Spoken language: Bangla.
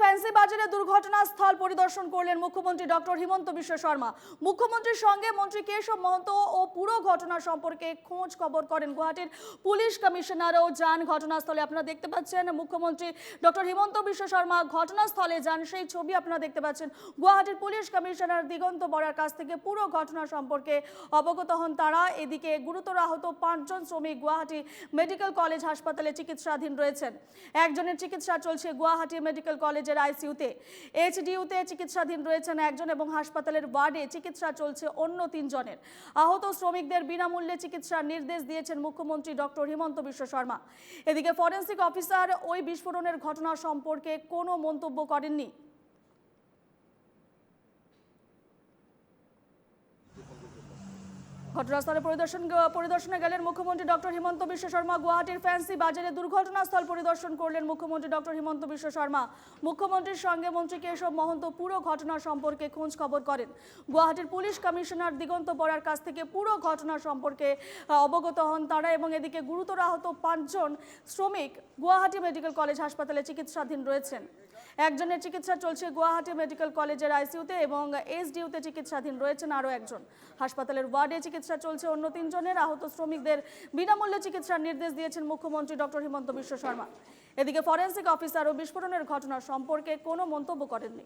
ফ্যান্সি বাজারে দুর্ঘটনাস্থল পরিদর্শন করলেন মুখ্যমন্ত্রী ডক্টর হিমন্ত বিশ্ব শর্মা। মুখ্যমন্ত্রীর সঙ্গে মন্ত্রী খোঁজ খবর করেন যান ঘটনাস্থলে আপনারা দেখতে পাচ্ছেন মুখ্যমন্ত্রী ডক্টর হিমন্ত বিশ্ব শর্মা ঘটনাস্থলে যান, সেই ছবি আপনারা দেখতে পাচ্ছেন। গুয়াহাটির পুলিশ কমিশনার দিগন্ত বরার কাছ থেকে পুরো ঘটনা সম্পর্কে অবগত হন তারা। এদিকে গুরুতর আহত পাঁচজন শ্রমিক গুয়াহাটি মেডিকেল কলেজ হাসপাতালে চিকিৎসাধীন রয়েছেন। একজনের চিকিৎসা চলছে গুয়াহাটি মেডিকেল কলেজের আইসিউতে এইচডিউতে চিকিৎসাধীন রয়েছেন একজন এবং হাসপাতালের ওয়ার্ডে চিকিৎসা চলছে অন্য তিনজনের। আহত শ্রমিকদের বিনামূল্যে চিকিৎসার নির্দেশ দিয়েছেন মুখ্যমন্ত্রী ডক্টর হিমন্ত বিশ্ব শর্মা। এদিকে ফরেন্সিক অফিসার ওই বিস্ফোরণের ঘটনা সম্পর্কে কোনো মন্তব্য করেননি। ঘটনাস্থলে পরিদর্শন পরিদর্শনে গেলেন মুখ্যমন্ত্রী ডক্টর হিমন্ত বিশ্ব শর্মা। গুয়াহাটির ফ্যান্সি বাজারে দুর্ঘটনাস্থল পরিদর্শন করলেন মুখ্যমন্ত্রী ডক্টর হিমন্ত বিশ্ব শর্মা। মুখ্যমন্ত্রীর সঙ্গে মন্ত্রী কেশব মহন্ত পুরো ঘটনা সম্পর্কে খোঁজ খবর করেন। গুয়াহাটির পুলিশ কমিশনার দিগন্ত বরার কাছ থেকে পুরো ঘটনা সম্পর্কে অবগত হন তারা এবং এদিকে গুরুতর আহত পাঁচজন শ্রমিক গুয়াহাটি মেডিকেল কলেজ হাসপাতালে চিকিৎসাধীন রয়েছেন। একজনের চিকিৎসা চলছে গুয়াহাটি মেডিকেল কলেজের আইসিইউতে এবং এসডিউতে চিকিৎসাধীন রয়েছেন আরও একজন। হাসপাতালের ওয়ার্ডে চিকিৎসা চলছে। অন্য তিনজনের আহত শ্রমিকদের বিনামূল্যে চিকিৎসার নির্দেশ দিয়েছেন মুখ্যমন্ত্রী ডক্টর হিমন্ত বিশ্ব শর্মা। এদিকে ফরেন্সিক অফিসার ও বিস্ফোরণের ঘটনা সম্পর্কে কোনো মন্তব্য করেননি।